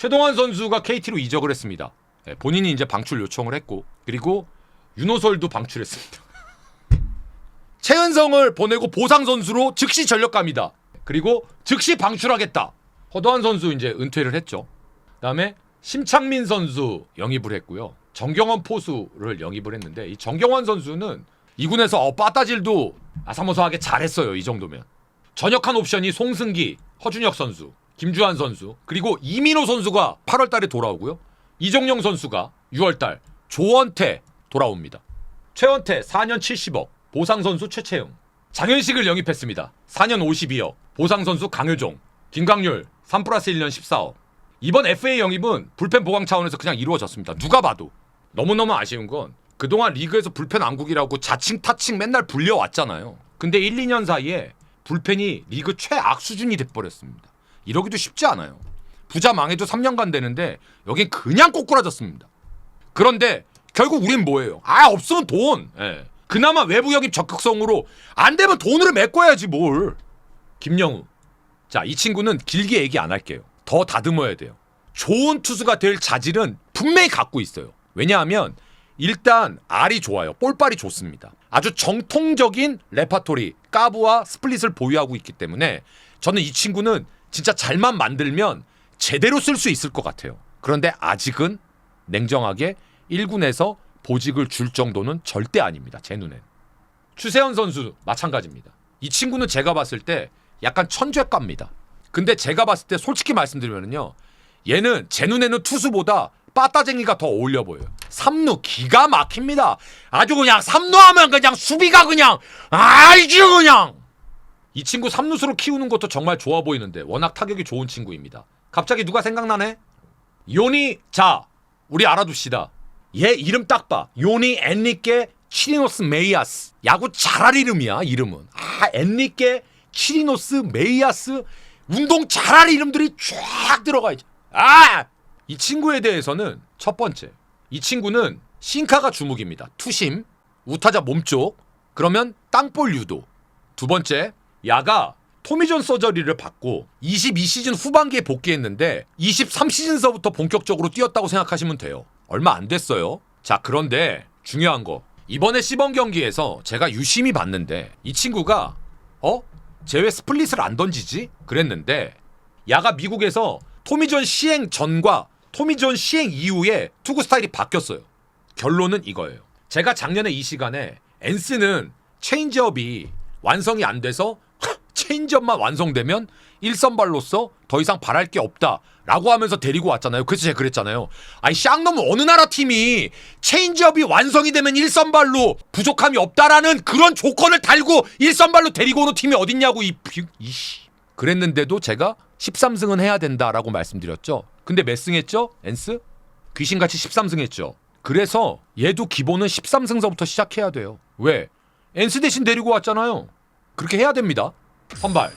최동환 선수가 KT로 이적을 했습니다. 예, 본인이 이제 방출 요청을 했고 그리고 윤호설도 방출했습니다. 최은성을 보내고 보상 선수로 즉시 전력 갑니다. 그리고 즉시 방출하겠다. 허도한 선수 이제 은퇴를 했죠. 그다음에 심창민 선수 영입을 했고요. 정경원 포수를 영입을 했는데 이 정경원 선수는 이군에서 어, 빠따질도 아사모사하게 잘했어요. 이 정도면. 전역한 옵션이 송승기, 허준혁 선수, 김주환 선수, 그리고 이민호 선수가 8월 달에 돌아오고요. 이종용 선수가 6월 달 조원태 돌아옵니다. 최원태 4년 70억, 보상 선수 최채영. 장현식을 영입했습니다. 4년 52억, 보상 선수 강효종. 김강률 3 플러스 1년 14억. 이번 FA 영입은 불펜 보강 차원에서 그냥 이루어졌습니다. 누가 봐도. 너무너무 아쉬운 건 그동안 리그에서 불펜 왕국이라고 자칭 타칭 맨날 불려왔잖아요. 근데 1, 2년 사이에 불펜이 리그 최악 수준이 돼버렸습니다. 이러기도 쉽지 않아요. 부자 망해도 3년간 되는데 여긴 그냥 꼬꾸라졌습니다. 그런데 결국 우린 뭐예요? 아 없으면 돈. 예. 그나마 외부 영입 적극성으로 안 되면 돈으로 메꿔야지 뭘. 김영우. 자, 이 친구는 길게 얘기 안 할게요. 더 다듬어야 돼요. 좋은 투수가 될 자질은 분명히 갖고 있어요. 왜냐하면 일단 알이 좋아요. 볼빨이 좋습니다. 아주 정통적인 레파토리, 까브와 스플릿을 보유하고 있기 때문에 저는 이 친구는 진짜 잘만 만들면 제대로 쓸 수 있을 것 같아요. 그런데 아직은 냉정하게 1군에서 보직을 줄 정도는 절대 아닙니다. 제 눈엔. 추세현 선수 마찬가지입니다. 이 친구는 제가 봤을 때 약간 천재감입니다. 근데 제가 봤을 때 솔직히 말씀드리면요. 얘는 제 눈에는 투수보다 빠따쟁이가 더 어울려 보여요. 삼루 기가 막힙니다. 아주 그냥 삼루 하면 그냥 수비가 그냥 알죠 그냥. 이 친구 삼루수로 키우는 것도 정말 좋아 보이는데 워낙 타격이 좋은 친구입니다. 갑자기 누가 생각나네? 요니 자 우리 알아둡시다. 얘 이름 딱 봐. 요니 엔리케 치리노스 메이아스. 야구 잘할 이름이야 이름은. 아 엔리케 치리노스 메이아스 운동 잘할 이름들이 쫙 들어가 있죠. 아! 이 친구에 대해서는 첫 번째. 이 친구는 싱카가 주목입니다. 투심, 우타자 몸쪽, 그러면 땅볼 유도. 두 번째, 야가 토미존 서저리를 받고 22시즌 후반기에 복귀했는데 23시즌서부터 본격적으로 뛰었다고 생각하시면 돼요. 얼마 안 됐어요. 자, 그런데 중요한 거. 이번에 시범 경기에서 제가 유심히 봤는데 이 친구가 어? 쟤왜 스플릿을 안 던지지? 그랬는데 야가 미국에서 토미존 시행 전과 토미존 시행 이후에 투구 스타일이 바뀌었어요. 결론은 이거예요. 제가 작년에 이 시간에 엔스는 체인지업이 완성이 안 돼서 체인지업만 완성되면 일선발로서 더 이상 바랄 게 없다라고 하면서 데리고 왔잖아요. 그래서 제가 그랬잖아요. 아니 쌍놈 어느 나라 팀이 체인지업이 완성이 되면 일선발로 부족함이 없다라는 그런 조건을 달고 일선발로 데리고 오는 팀이 어딨냐고 이 비- 이씨. 그랬는데도 제가 13승은 해야 된다라고 말씀드렸죠. 근데 몇 승 했죠? 엔스? 귀신같이 13승 했죠. 그래서 얘도 기본은 13승서부터 시작해야 돼요. 왜? 엔스 대신 데리고 왔잖아요. 그렇게 해야 됩니다. 선발.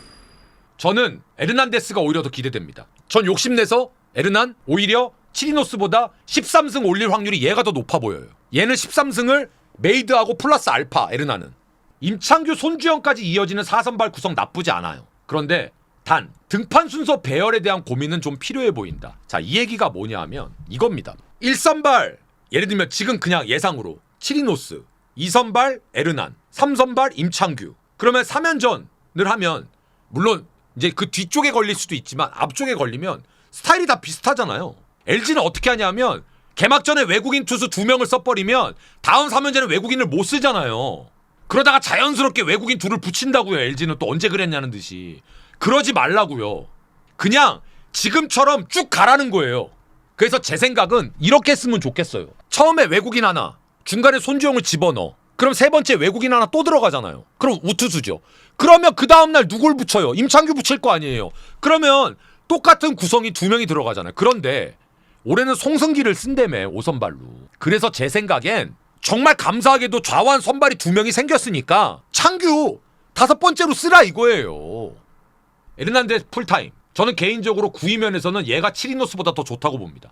저는 에르난데스가 오히려 더 기대됩니다. 전 욕심내서 에르난 오히려 치리노스보다 13승 올릴 확률이 얘가 더 높아 보여요. 얘는 13승을 메이드하고 플러스 알파 에르난은 임창규 손주영까지 이어지는 4선발 구성 나쁘지 않아요. 그런데 단 등판 순서 배열에 대한 고민은 좀 필요해 보인다. 자, 이 얘기가 뭐냐 하면 이겁니다. 1선발 예를 들면 지금 그냥 예상으로 치리노스, 2선발 에르난, 3선발 임창규. 그러면 3연전 을 하면 물론 이제 그 뒤쪽에 걸릴 수도 있지만 앞쪽에 걸리면 스타일이 다 비슷하잖아요. LG는 어떻게 하냐면 개막전에 외국인 투수 두 명을 써버리면 다음 3연전에 외국인을 못 쓰잖아요. 그러다가 자연스럽게 외국인 둘을 붙인다고요. LG는 또 언제 그랬냐는 듯이. 그러지 말라고요. 그냥 지금처럼 쭉 가라는 거예요. 그래서 제 생각은 이렇게 했으면 좋겠어요. 처음에 외국인 하나, 중간에 손주영을 집어넣어. 그럼 세 번째 외국인 하나 또 들어가잖아요. 그럼 우투수죠. 그러면 그 다음날 누굴 붙여요? 임창규 붙일 거 아니에요. 그러면 똑같은 구성이 두 명이 들어가잖아요. 그런데 올해는 송승기를 쓴다며 오선발로. 그래서 제 생각엔 정말 감사하게도 좌완 선발이 두 명이 생겼으니까 창규 다섯 번째로 쓰라 이거예요. 에르난데스 풀타임. 저는 개인적으로 구위면에서는 얘가 치리노스보다 더 좋다고 봅니다.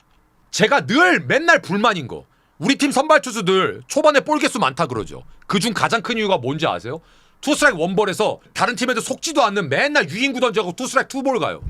제가 늘 맨날 불만인 거. 우리 팀 선발 투수들 초반에 볼 개수 많다 그러죠. 그중 가장 큰 이유가 뭔지 아세요? 투스트라이크 원볼에서 다른 팀에도 속지도 않는 맨날 유인구 던져고 투스트라이크 투볼 가요.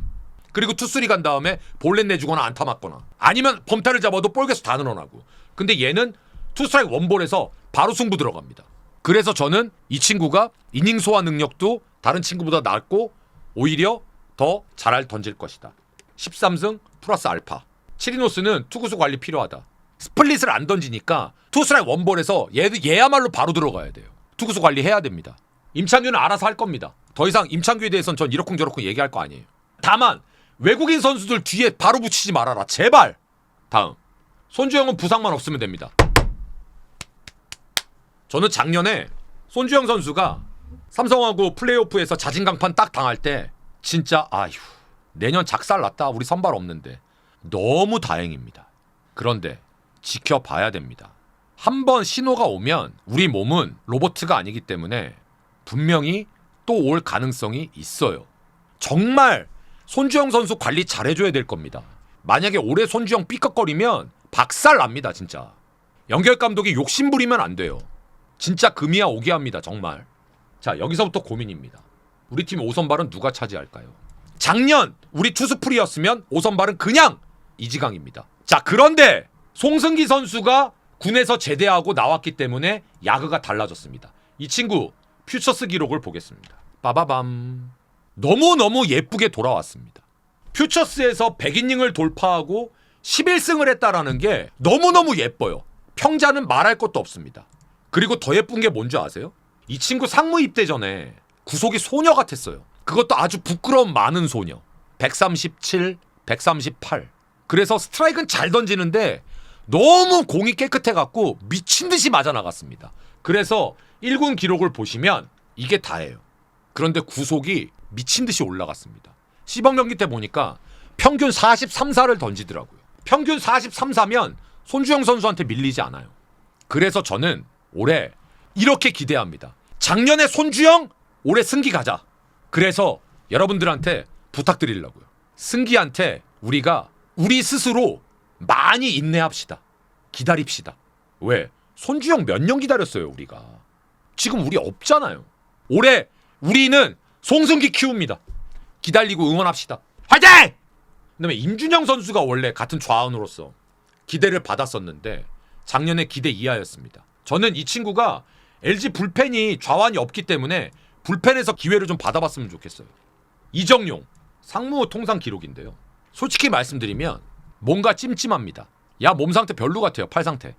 그리고 투쓰리 간 다음에 볼넷 내주거나 안타 맞거나. 아니면 범타를 잡아도 볼게스 다 늘어나고. 근데 얘는 투스트라이크 원볼에서 바로 승부 들어갑니다. 그래서 저는 이 친구가 이닝 소화 능력도 다른 친구보다 낮고 오히려 더 잘 던질 것이다. 13승 플러스 알파. 치리노스는 투구수 관리 필요하다. 스플릿을 안 던지니까 투스트라이크 원볼에서 얘도 얘야말로 바로 들어가야 돼요. 투구수 관리해야 됩니다 임창규는 알아서 할 겁니다. 더 이상 임창규에 대해서는 전 이러쿵저러쿵 얘기할 거 아니에요. 다만 외국인 선수들 뒤에 바로 붙이지 말아라. 제발! 다음. 손주영은 부상만 없으면 됩니다. 저는 작년에 손주영 선수가 삼성하고 플레이오프에서 자진강판 딱 당할 때 진짜 아휴 내년 작살 났다. 우리 선발 없는데. 너무 다행입니다. 그런데 지켜봐야 됩니다. 한 번 신호가 오면 우리 몸은 로보트가 아니기 때문에 분명히 또 올 가능성이 있어요 정말 손주영 선수 관리 잘해줘야 될 겁니다. 만약에 올해 손주영 삐걱거리면 박살 납니다, 진짜. 연결 감독이 욕심 부리면 안 돼요. 진짜 금이야 오기 합니다, 정말. 자, 여기서부터 고민입니다. 우리 팀 5선발은 누가 차지할까요? 작년 우리 투수풀이었으면 5선발은 그냥 이지강입니다. 자, 그런데 송승기 선수가 군에서 제대하고 나왔기 때문에 야그가 달라졌습니다. 이 친구 퓨처스 기록을 보겠습니다. 빠바밤. 너무너무 예쁘게 돌아왔습니다. 퓨처스에서 100이닝을 돌파하고 11승을 했다라는 게 너무너무 예뻐요. 평자는 말할 것도 없습니다. 그리고 더 예쁜 게 뭔지 아세요? 이 친구 상무 입대 전에 구속이 소녀 같았어요. 그것도 아주 부끄러움 많은 소녀. 137, 138. 그래서 스트라이크는 잘 던지는데 너무 공이 깨끗해갖고 미친 듯이 맞아 나갔습니다. 그래서 1군 기록을 보시면 이게 다예요. 그런데 구속이 미친 듯이 올라갔습니다. 시범 경기 때 보니까 평균 43, 4를 던지더라고요. 평균 43, 4면 손주영 선수한테 밀리지 않아요. 그래서 저는 올해 이렇게 기대합니다. 작년에 손주영, 올해 승기 가자. 그래서 여러분들한테 부탁드리려고요. 승기한테 우리가 우리 스스로 많이 인내합시다. 기다립시다. 왜? 손주영 몇 년 기다렸어요, 우리가. 지금 우리 없잖아요. 올해 우리는 송승기 키웁니다. 기다리고 응원합시다. 화이팅! 그다음에 임준영 선수가 원래 같은 좌원으로서 기대를 받았었는데 작년에 기대 이하였습니다. 저는 이 친구가 LG 불펜이 좌완이 없기 때문에 불펜에서 기회를 좀 받아봤으면 좋겠어요. 이정용 상무 통상 기록인데요. 솔직히 말씀드리면 뭔가 찜찜합니다. 야 몸 상태 별로 같아요. 팔 상태.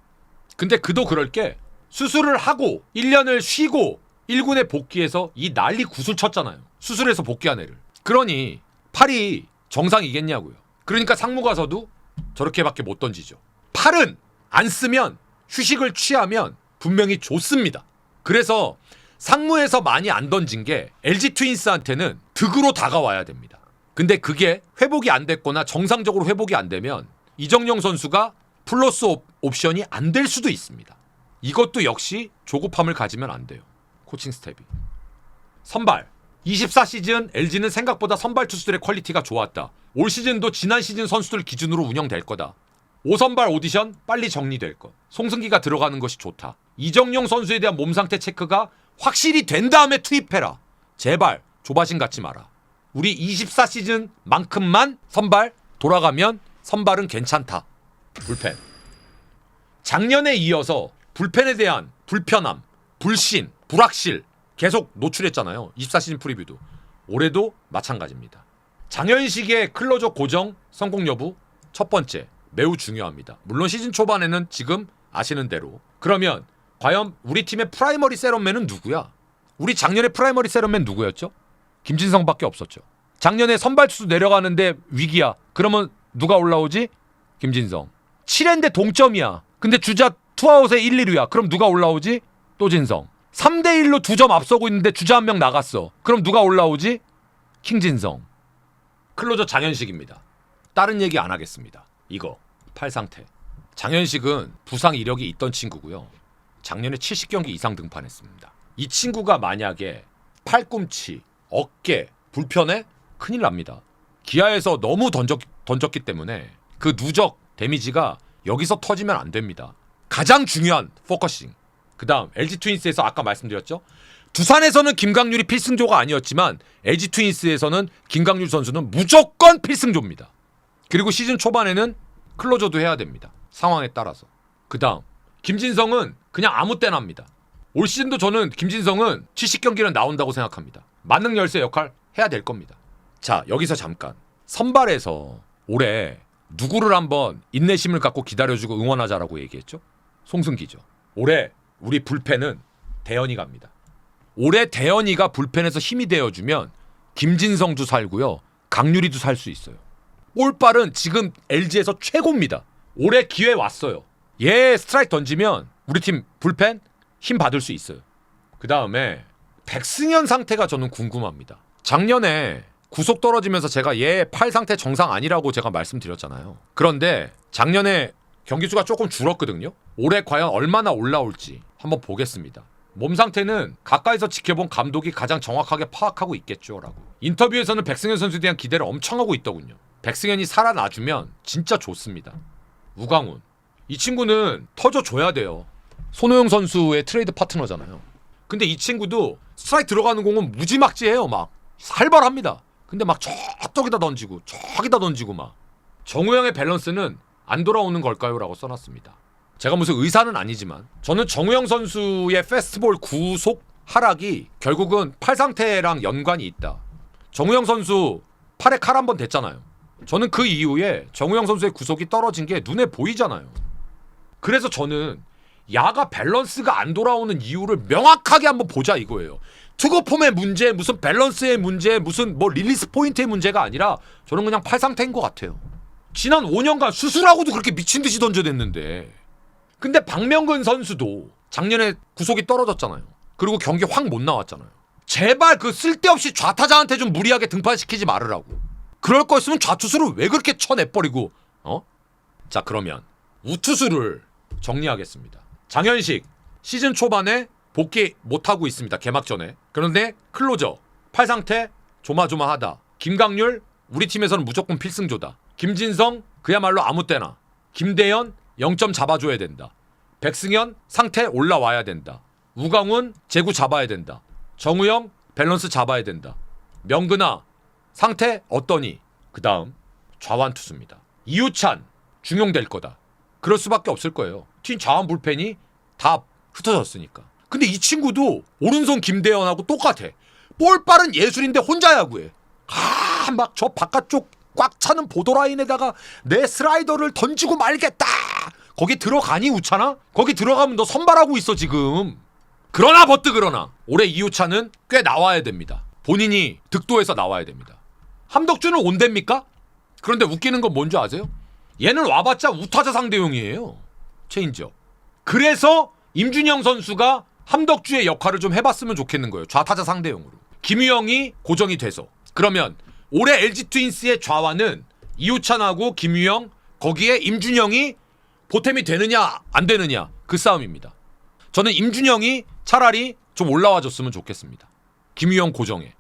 근데 그도 그럴 게 수술을 하고 1년을 쉬고 1군에 복귀해서 이 난리 구슬 쳤잖아요. 수술해서 복귀한 애를. 그러니 팔이 정상이겠냐고요. 그러니까 상무 가서도 저렇게밖에 못 던지죠. 팔은 안 쓰면 휴식을 취하면 분명히 좋습니다. 그래서 상무에서 많이 안 던진 게 LG 트윈스한테는 득으로 다가와야 됩니다. 근데 그게 회복이 안 됐거나 정상적으로 회복이 안 되면 이정용 선수가 플러스 옵- 옵션이 안 될 수도 있습니다. 이것도 역시 조급함을 가지면 안 돼요. 코칭 스텝이. 선발. 24 시즌 LG는 생각보다 선발 투수들의 퀄리티가 좋았다. 올 시즌도 지난 시즌 선수들 기준으로 운영될 거다. 5선발 오디션 빨리 정리될 것. 송승기가 들어가는 것이 좋다. 이정용 선수에 대한 몸 상태 체크가 확실히 된 다음에 투입해라. 제발 조바심 갖지 마라. 우리 24 시즌만큼만 선발 돌아가면 선발은 괜찮다. 불펜. 작년에 이어서 불펜에 대한 불편함, 불신, 불확실 계속 노출했잖아요. 24시즌 프리뷰도. 올해도 마찬가지입니다. 장현식의 클로저 고정 성공 여부 첫 번째 매우 중요합니다. 물론 시즌 초반에는 지금 아시는 대로 그러면 과연 우리 팀의 프라이머리 세럼맨은 누구야? 우리 작년에 프라이머리 세럼맨 누구였죠? 김진성밖에 없었죠. 작년에 선발 투수 내려가는데 위기야. 그러면 누가 올라오지? 김진성. 7회인데 동점이야. 근데 주자 투아웃에 1, 2루야. 그럼 누가 올라오지? 또 진성. 3대 1로 두 점 앞서고 있는데 주자 한 명 나갔어. 그럼 누가 올라오지? 킹진성. 클로저 장현식입니다. 다른 얘기 안 하겠습니다. 이거 팔 상태. 장현식은 부상 이력이 있던 친구고요. 작년에 70경기 이상 등판했습니다. 이 친구가 만약에 팔꿈치, 어깨 불편해 큰일 납니다. 기아에서 너무 던졌, 던졌기 때문에 그 누적 데미지가 여기서 터지면 안 됩니다. 가장 중요한 포커싱. 그 다음 LG 트윈스에서 아까 말씀드렸죠. 두산에서는 김강률이 필승조가 아니었지만 LG 트윈스에서는 김강률 선수는 무조건 필승조입니다. 그리고 시즌 초반에는 클로저도 해야 됩니다. 상황에 따라서. 그 다음 김진성은 그냥 아무 때나 합니다. 올 시즌도 저는 김진성은 70경기는 나온다고 생각합니다. 만능 열쇠 역할 해야 될 겁니다. 자, 여기서 잠깐. 선발에서 올해 누구를 한번 인내심을 갖고 기다려주고 응원하자라고 얘기했죠? 송승기죠. 올해 우리 불펜은 대현이 갑니다. 올해 대현이가 불펜에서 힘이 되어주면 김진성도 살고요. 강유리도 살 수 있어요. 볼발은 지금 LG에서 최고입니다. 올해 기회 왔어요. 얘 스트라이크 던지면 우리 팀 불펜 힘 받을 수 있어요. 그 다음에 백승현 상태가 저는 궁금합니다. 작년에 구속 떨어지면서 제가 얘 팔 상태 정상 아니라고 제가 말씀드렸잖아요. 그런데 작년에 경기 수가 조금 줄었거든요. 올해 과연 얼마나 올라올지 한번 보겠습니다. 몸 상태는 가까이서 지켜본 감독이 가장 정확하게 파악하고 있겠죠라고. 인터뷰에서는 백승현 선수에 대한 기대를 엄청 하고 있더군요. 백승현이 살아나주면 진짜 좋습니다. 우강훈 이 친구는 터져 줘야 돼요. 손호영 선수의 트레이드 파트너잖아요. 근데 이 친구도 스트라이크 들어가는 공은 무지막지해요. 막 살벌합니다. 근데 막 저쪽에다 던지고 저기다 던지고 막 정우영의 밸런스는 안 돌아오는 걸까요?라고 써놨습니다. 제가 무슨 의사는 아니지만 저는 정우영 선수의 페스티벌 구속 하락이 결국은 팔 상태랑 연관이 있다. 정우영 선수 팔에 칼 한 번 댔잖아요. 저는 그 이후에 정우영 선수의 구속이 떨어진 게 눈에 보이잖아요. 그래서 저는 야가 밸런스가 안 돌아오는 이유를 명확하게 한번 보자 이거예요. 투구 폼의 문제, 무슨 밸런스의 문제, 무슨 뭐 릴리스 포인트의 문제가 아니라 저는 그냥 팔 상태인 것 같아요. 지난 5년간 수술하고도 그렇게 미친 듯이 던져댔는데. 근데 박명근 선수도 작년에 구속이 떨어졌잖아요. 그리고 경기 확 못 나왔잖아요. 제발 그 쓸데없이 좌타자한테 좀 무리하게 등판시키지 말으라고. 그럴 거였으면 좌투수를 왜 그렇게 쳐내버리고, 어? 자, 그러면 우투수를 정리하겠습니다. 장현식 시즌 초반에 복귀 못하고 있습니다. 개막 전에. 그런데 클로저 팔 상태 조마조마하다. 김강률 우리 팀에서는 무조건 필승조다. 김진성 그야말로 아무 때나. 김대현 0점 잡아줘야 된다. 백승현 상태 올라와야 된다. 우강훈 제구 잡아야 된다. 정우영 밸런스 잡아야 된다. 명근아 상태 어떠니? 그 다음 좌완 투수입니다. 이우찬 중용될 거다. 그럴 수밖에 없을 거예요. 팀 좌완 불펜이 다 흩어졌으니까. 근데 이 친구도 오른손 김대현하고 똑같아. 볼 빠른 예술인데 혼자 야구해. 아, 막 저 바깥쪽 꽉 차는 보도라인에다가 내 슬라이더를 던지고 말겠다. 거기 들어가니 우찬아? 거기 들어가면 너 선발하고 있어 지금. 그러나 버트 그러나 올해 이우찬은 꽤 나와야 됩니다. 본인이 득도해서 나와야 됩니다. 함덕주는 온답니까? 그런데 웃기는 건 뭔지 아세요? 얘는 와봤자 우타자 상대용이에요. 체인지업. 그래서 임준영 선수가 함덕주의 역할을 좀 해봤으면 좋겠는 거예요. 좌타자 상대용으로. 김유영이 고정이 돼서. 그러면 올해 LG 트윈스의 좌완은 이우찬하고 김유영 거기에 임준영이 보탬이 되느냐 안 되느냐 그 싸움입니다. 저는 임준영이 차라리 좀 올라와 줬으면 좋겠습니다. 김유영 고정에.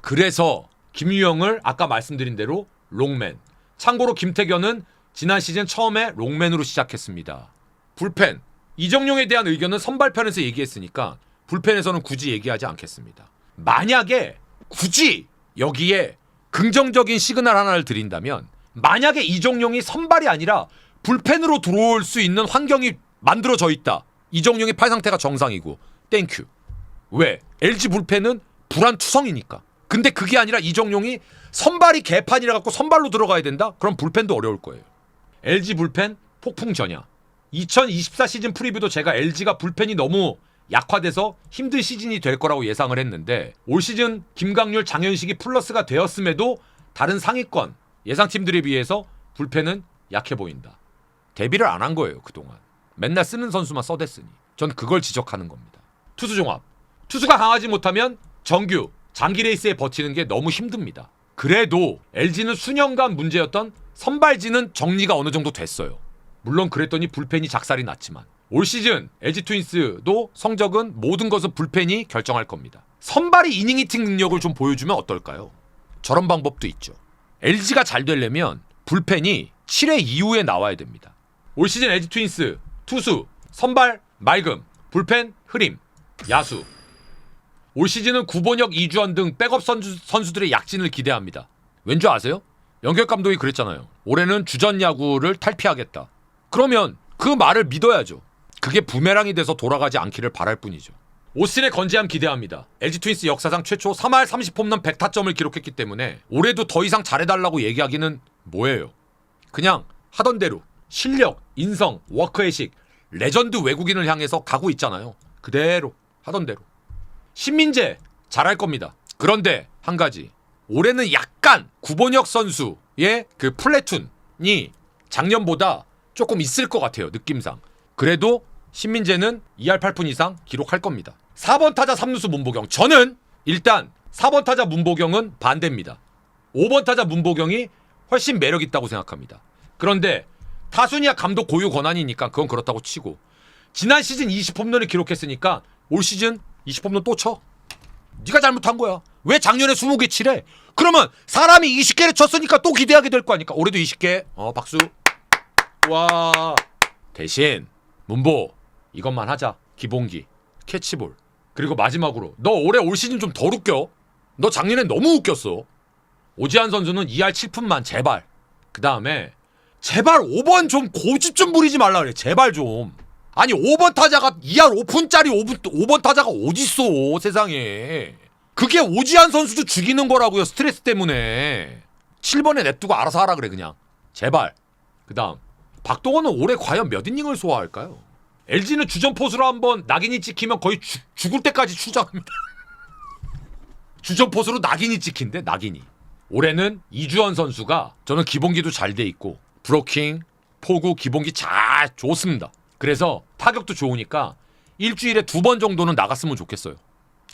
그래서 김유영을 아까 말씀드린 대로 롱맨. 참고로 김태견은 지난 시즌 처음에 롱맨으로 시작했습니다. 불펜. 이정용에 대한 의견은 선발편에서 얘기했으니까 불펜에서는 굳이 얘기하지 않겠습니다. 만약에 굳이 여기에 긍정적인 시그널 하나를 드린다면 만약에 이정용이 선발이 아니라 불펜으로 들어올 수 있는 환경이 만들어져 있다. 이정용이 팔 상태가 정상이고 땡큐. 왜? LG 불펜은 불안 투성이니까. 근데 그게 아니라 이정용이 선발이 개판이라 갖고 선발로 들어가야 된다? 그럼 불펜도 어려울 거예요. LG 불펜 폭풍 전야. 2024 시즌 프리뷰도 제가 LG가 불펜이 너무 약화돼서 힘든 시즌이 될 거라고 예상을 했는데 올 시즌 김강률 장현식이 플러스가 되었음에도 다른 상위권 예상팀들에 비해서 불펜은 약해 보인다. 데뷔를 안 한 거예요 그동안. 맨날 쓰는 선수만 써댔으니. 전 그걸 지적하는 겁니다. 투수 종합. 투수가 강하지 못하면 정규 장기 레이스에 버티는 게 너무 힘듭니다. 그래도 LG는 수년간 문제였던 선발진은 정리가 어느 정도 됐어요. 물론 그랬더니 불펜이 작살이 났지만 올 시즌 LG 트윈스도 성적은 모든 것은 불펜이 결정할 겁니다. 선발이 이닝 히팅 능력을 좀 보여주면 어떨까요? 저런 방법도 있죠. LG가 잘 되려면 불펜이 7회 이후에 나와야 됩니다. 올 시즌 LG 트윈스 투수 선발 맑음 불펜 흐림 야수 올 시즌은 구본혁, 이주원 등 백업 선수, 선수들의 약진을 기대합니다. 왠지 아세요? 연결 감독이 그랬잖아요. 올해는 주전 야구를 탈피하겠다. 그러면 그 말을 믿어야죠. 그게 부메랑이 돼서 돌아가지 않기를 바랄 뿐이죠. 오스틴의 건재함 기대합니다. LG 트윈스 역사상 최초 3할 30홈런 100타점을 기록했기 때문에 올해도 더 이상 잘해달라고 얘기하기는 뭐예요. 그냥 하던 대로 실력, 인성, 워크의식, 레전드 외국인을 향해서 가고 있잖아요. 그대로 하던 대로. 신민재 잘할 겁니다. 그런데 한 가지 올해는 약간 구본혁 선수의 그 플래툰이 작년보다 조금 있을 것 같아요 느낌상. 그래도 신민재는 2할 8푼 이상 기록할 겁니다. 4번 타자 3루수 문보경 저는 일단 4번 타자 문보경은 반대입니다. 5번 타자 문보경이 훨씬 매력 있다고 생각합니다. 그런데 타순이야 감독 고유 권한이니까 그건 그렇다고 치고 지난 시즌 20홈런을 기록했으니까 올 시즌 20홈런 또 쳐. 네가 잘못한 거야. 왜 작년에 20개 치래? 그러면 사람이 20개를 쳤으니까 또 기대하게 될 거 아니까. 올해도 20개. 어, 박수. 와. 대신 문보 이것만 하자. 기본기. 캐치볼. 그리고 마지막으로 너 올해 올 시즌 좀 덜 웃겨. 너 작년에 너무 웃겼어. 오지환 선수는 2할 7푼만 제발. 그 다음에 제발 5번 좀 고집 좀 부리지 말라 그래. 제발 좀. 아니 5번 타자가 2할 5푼짜리 5분, 5번 타자가 어딨어 세상에. 그게 오지환 선수도 죽이는 거라고요 스트레스 때문에. 7번에 냅두고 알아서 하라 그래 그냥. 제발. 그 다음 박동원은 올해 과연 몇 이닝을 소화할까요? LG는 주전 포수로 한번 낙인이 찍히면 거의 죽- 죽을 때까지 출장합니다. 주전 포수로 낙인이 찍힌대 낙인이. 올해는 이주원 선수가 저는 기본기도 잘 돼 있고 브로킹, 포구, 기본기 잘 좋습니다. 그래서 타격도 좋으니까 일주일에 두 번 정도는 나갔으면 좋겠어요.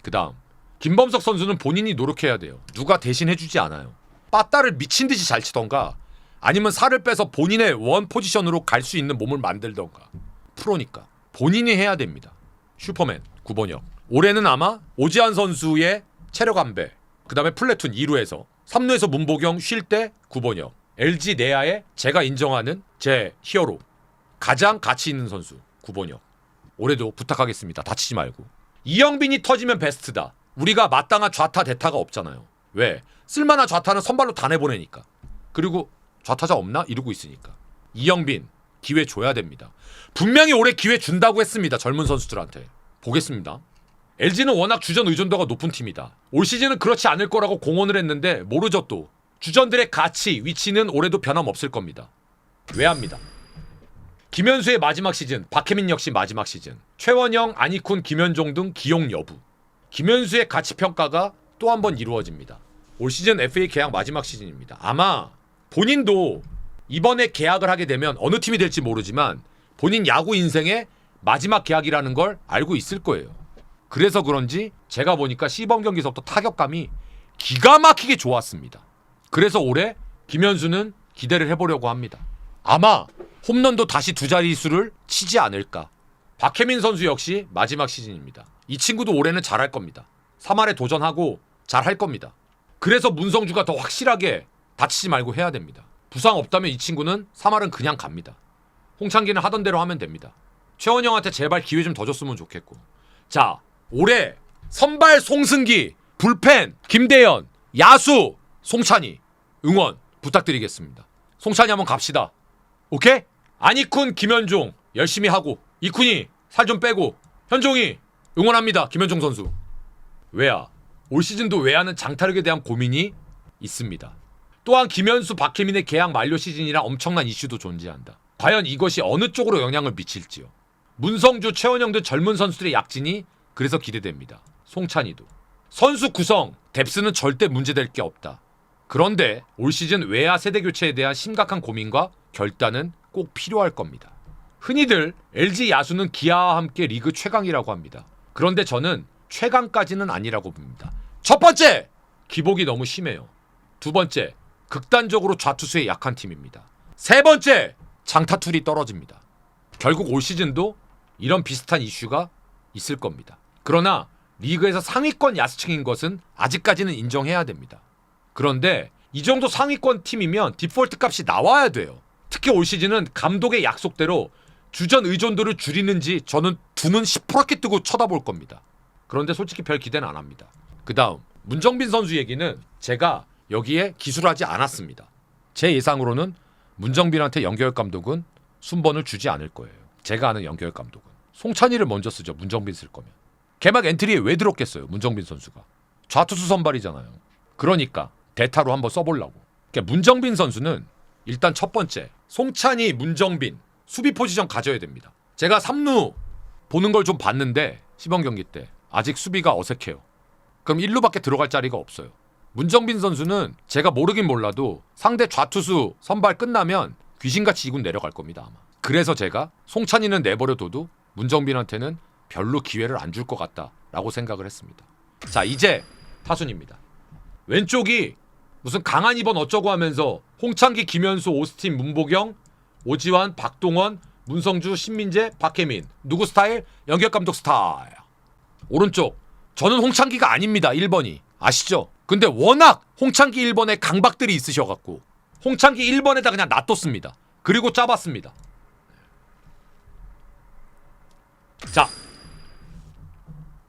그다음 김범석 선수는 본인이 노력해야 돼요. 누가 대신 해주지 않아요. 빠따를 미친 듯이 잘 치던가 아니면 살을 빼서 본인의 원 포지션으로 갈 수 있는 몸을 만들던가 프로니까 본인이 해야 됩니다. 슈퍼맨 9번역 올해는 아마 오지환 선수의 체력 안배 그 다음에 플래툰 2루에서 3루에서 문보경 쉴때 9번역 LG 내야의 제가 인정하는 제 히어로 가장 가치 있는 선수 9번역 올해도 부탁하겠습니다. 다치지 말고 이영빈이 터지면 베스트다. 우리가 마땅한 좌타 대타가 없잖아요. 왜? 쓸만한 좌타는 선발로 다 내보내니까. 그리고 좌타자 없나? 이러고 있으니까. 이영빈 기회 줘야 됩니다. 분명히 올해 기회 준다고 했습니다. 젊은 선수들한테. 보겠습니다. LG는 워낙 주전 의존도가 높은 팀이다. 올 시즌은 그렇지 않을 거라고 공언을 했는데 모르죠 또. 주전들의 가치, 위치는 올해도 변함없을 겁니다. 외합니다. 김현수의 마지막 시즌, 박혜민 역시 마지막 시즌. 최원영, 안희쿤, 김현종 등 기용 여부. 김현수의 가치 평가가 또 한 번 이루어집니다. 올 시즌 FA 계약 마지막 시즌입니다. 아마 본인도 이번에 계약을 하게 되면 어느 팀이 될지 모르지만 본인 야구 인생의 마지막 계약이라는 걸 알고 있을 거예요. 그래서 그런지 제가 보니까 시범 경기서부터 타격감이 기가 막히게 좋았습니다. 그래서 올해 김현수는 기대를 해보려고 합니다. 아마 홈런도 다시 두 자릿수를 치지 않을까. 박혜민 선수 역시 마지막 시즌입니다. 이 친구도 올해는 잘할 겁니다. 3할에 도전하고 잘할 겁니다. 그래서 문성주가 더 확실하게 다치지 말고 해야 됩니다. 부상 없다면 이 친구는 3할은 그냥 갑니다. 홍창기는 하던 대로 하면 됩니다. 최원영한테 제발 기회 좀 더 줬으면 좋겠고. 자, 올해 선발 송승기, 불펜 김대현, 야수 송찬이 응원 부탁드리겠습니다. 송찬이 한번 갑시다. 오케이? 안이쿤 김현종 열심히 하고 이쿤이 살 좀 빼고 현종이 응원합니다. 김현종 선수. 왜야? 올 시즌도 외야는 장타력에 대한 고민이 있습니다. 또한 김현수, 박혜민의 계약 만료 시즌이라 엄청난 이슈도 존재한다. 과연 이것이 어느 쪽으로 영향을 미칠지요. 문성주, 최원영 등 젊은 선수들의 약진이 그래서 기대됩니다. 송찬이도. 선수 구성, 뎁스는 절대 문제될 게 없다. 그런데 올 시즌 외야 세대 교체에 대한 심각한 고민과 결단은 꼭 필요할 겁니다. 흔히들 LG 야수는 기아와 함께 리그 최강이라고 합니다. 그런데 저는 최강까지는 아니라고 봅니다. 첫 번째, 기복이 너무 심해요. 두 번째, 극단적으로 좌투수에 약한 팀입니다. 세 번째, 장타툴이 떨어집니다. 결국 올 시즌도 이런 비슷한 이슈가 있을 겁니다. 그러나 리그에서 상위권 야수층인 것은 아직까지는 인정해야 됩니다. 그런데 이 정도 상위권 팀이면 디폴트 값이 나와야 돼요. 특히 올 시즌은 감독의 약속대로 주전 의존도를 줄이는지 저는 두 눈 시퍼렇게 뜨고 쳐다볼 겁니다. 그런데 솔직히 별 기대는 안 합니다. 그 다음 문정빈 선수 얘기는 제가 여기에 기술하지 않았습니다. 제 예상으로는 문정빈한테 연결 감독은 순번을 주지 않을 거예요. 제가 아는 연결 감독은 송찬이를 먼저 쓰죠. 문정빈 쓸 거면 개막 엔트리에 왜 들었겠어요? 문정빈 선수가 좌투수 선발이잖아요. 그러니까 대타로 한번 써보려고. 그러니까 문정빈 선수는 일단 첫 번째 송찬이, 문정빈 수비 포지션 가져야 됩니다. 제가 3루 보는 걸 좀 봤는데 시범 경기 때 아직 수비가 어색해요. 그럼 1루밖에 들어갈 자리가 없어요. 문정빈 선수는 제가 모르긴 몰라도 상대 좌투수 선발 끝나면 귀신같이 2군 내려갈 겁니다 아마. 그래서 제가 송찬이는 내버려둬도 문정빈한테는 별로 기회를 안 줄 것 같다라고 생각을 했습니다. 자 이제 타순입니다. 왼쪽이 무슨 강한 입원 어쩌고 하면서 홍창기, 김현수, 오스틴, 문보경, 오지환, 박동원, 문성주, 신민재, 박혜민 누구 스타일? 연결 감독 스타일. 오른쪽 저는 홍창기가 아닙니다. 1번이 아시죠? 근데 워낙 홍창기 1번에 강박들이 있으셔갖고 홍창기 1번에다 그냥 놔뒀습니다. 그리고 짜봤습니다. 자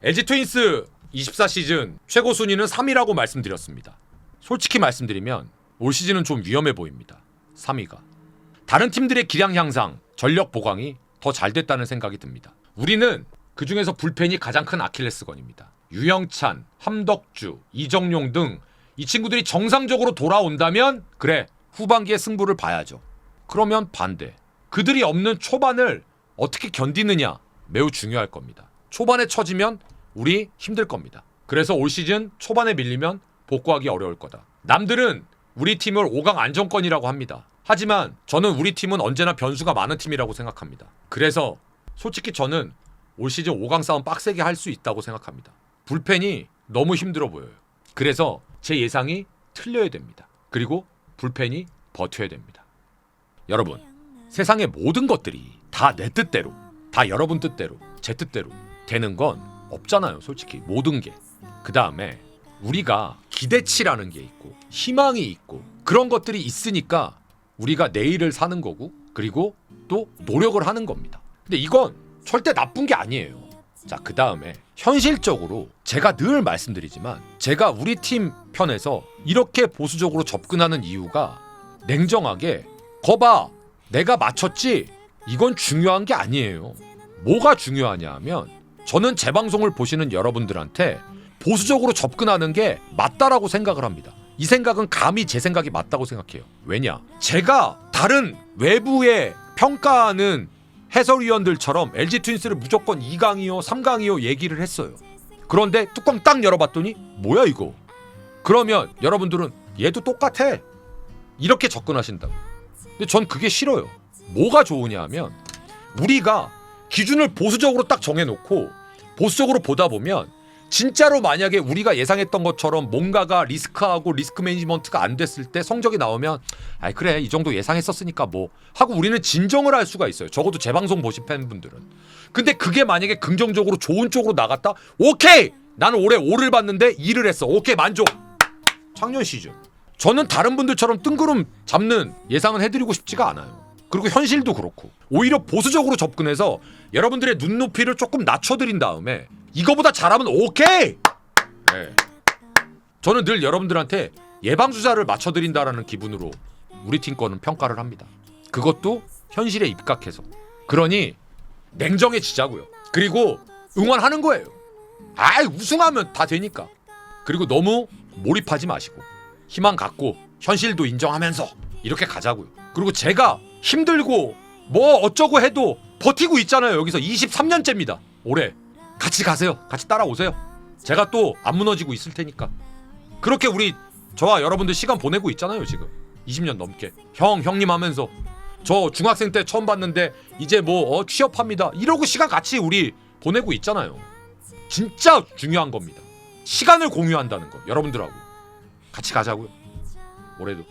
LG 트윈스 24 시즌 최고 순위는 3위라고 말씀드렸습니다. 솔직히 말씀드리면 올 시즌은 좀 위험해 보입니다. 3위가. 다른 팀들의 기량 향상, 전력 보강이 더 잘 됐다는 생각이 듭니다. 우리는 그 중에서 불펜이 가장 큰 아킬레스건입니다. 유영찬, 함덕주, 이정용 등 이 친구들이 정상적으로 돌아온다면 그래 후반기에 승부를 봐야죠. 그러면 반대. 그들이 없는 초반을 어떻게 견디느냐 매우 중요할 겁니다. 초반에 처지면 우리 힘들 겁니다. 그래서 올 시즌 초반에 밀리면 복구하기 어려울 거다. 남들은 우리 팀을 5강 안정권이라고 합니다. 하지만 저는 우리 팀은 언제나 변수가 많은 팀이라고 생각합니다. 그래서 솔직히 저는 올 시즌 5강 싸움 빡세게 할 수 있다고 생각합니다. 불펜이 너무 힘들어 보여요. 그래서 제 예상이 틀려야 됩니다. 그리고 불펜이 버텨야 됩니다. 여러분, 세상의 모든 것들이 다 내 뜻대로, 다 여러분 뜻대로, 제 뜻대로 되는 건 없잖아요, 솔직히. 모든 게. 그 다음에 우리가 기대치라는 게 있고, 희망이 있고, 그런 것들이 있으니까 우리가 내일을 사는 거고, 그리고 또 노력을 하는 겁니다. 근데 이건 절대 나쁜 게 아니에요. 자, 그 다음에 현실적으로 제가 늘 말씀드리지만 제가 우리 팀 편에서 이렇게 보수적으로 접근하는 이유가 냉정하게 거봐 내가 맞췄지 이건 중요한 게 아니에요. 뭐가 중요하냐 하면 저는 제 방송을 보시는 여러분들한테 보수적으로 접근하는 게 맞다라고 생각을 합니다. 이 생각은 감히 제 생각이 맞다고 생각해요. 왜냐? 제가 다른 외부의 평가하는 해설위원들처럼 LG 트윈스를 무조건 2강이요, 3강이요 얘기를 했어요. 그런데 뚜껑 딱 열어봤더니 뭐야 이거? 그러면 여러분들은 얘도 똑같아. 이렇게 접근하신다고. 근데 전 그게 싫어요. 뭐가 좋으냐 하면 우리가 기준을 보수적으로 딱 정해놓고 보수적으로 보다 보면 진짜로 만약에 우리가 예상했던 것처럼 뭔가가 리스크하고 리스크 매니지먼트가 안 됐을 때 성적이 나오면 아이 그래 이 정도 예상했었으니까 뭐 하고 우리는 진정을 할 수가 있어요. 적어도 제 방송 보신 팬분들은. 근데 그게 만약에 긍정적으로 좋은 쪽으로 나갔다 오케이 나는 올해 5를 봤는데 2를 했어 오케이 만족 작년 시즌 저는 다른 분들처럼 뜬구름 잡는 예상은 해드리고 싶지가 않아요. 그리고 현실도 그렇고 오히려 보수적으로 접근해서 여러분들의 눈높이를 조금 낮춰드린 다음에 이거보다 잘하면 오케이. 네. 저는 늘 여러분들한테 예방 주사를 맞춰 드린다라는 기분으로 우리 팀 거는 평가를 합니다. 그것도 현실에 입각해서. 그러니 냉정해지자고요. 그리고 응원하는 거예요. 아이 우승하면 다 되니까. 그리고 너무 몰입하지 마시고 희망 갖고 현실도 인정하면서 이렇게 가자고요. 그리고 제가 힘들고 뭐 어쩌고 해도 버티고 있잖아요. 여기서 23년째입니다. 올해 같이 가세요. 같이 따라오세요. 제가 또 안 무너지고 있을 테니까. 그렇게 우리 저와 여러분들 시간 보내고 있잖아요. 지금 20년 넘게 형 형님 하면서 저 중학생 때 처음 봤는데 이제 뭐 어, 취업합니다. 이러고 시간 같이 우리 보내고 있잖아요. 진짜 중요한 겁니다. 시간을 공유한다는 거 여러분들하고 같이 가자고요. 올해도.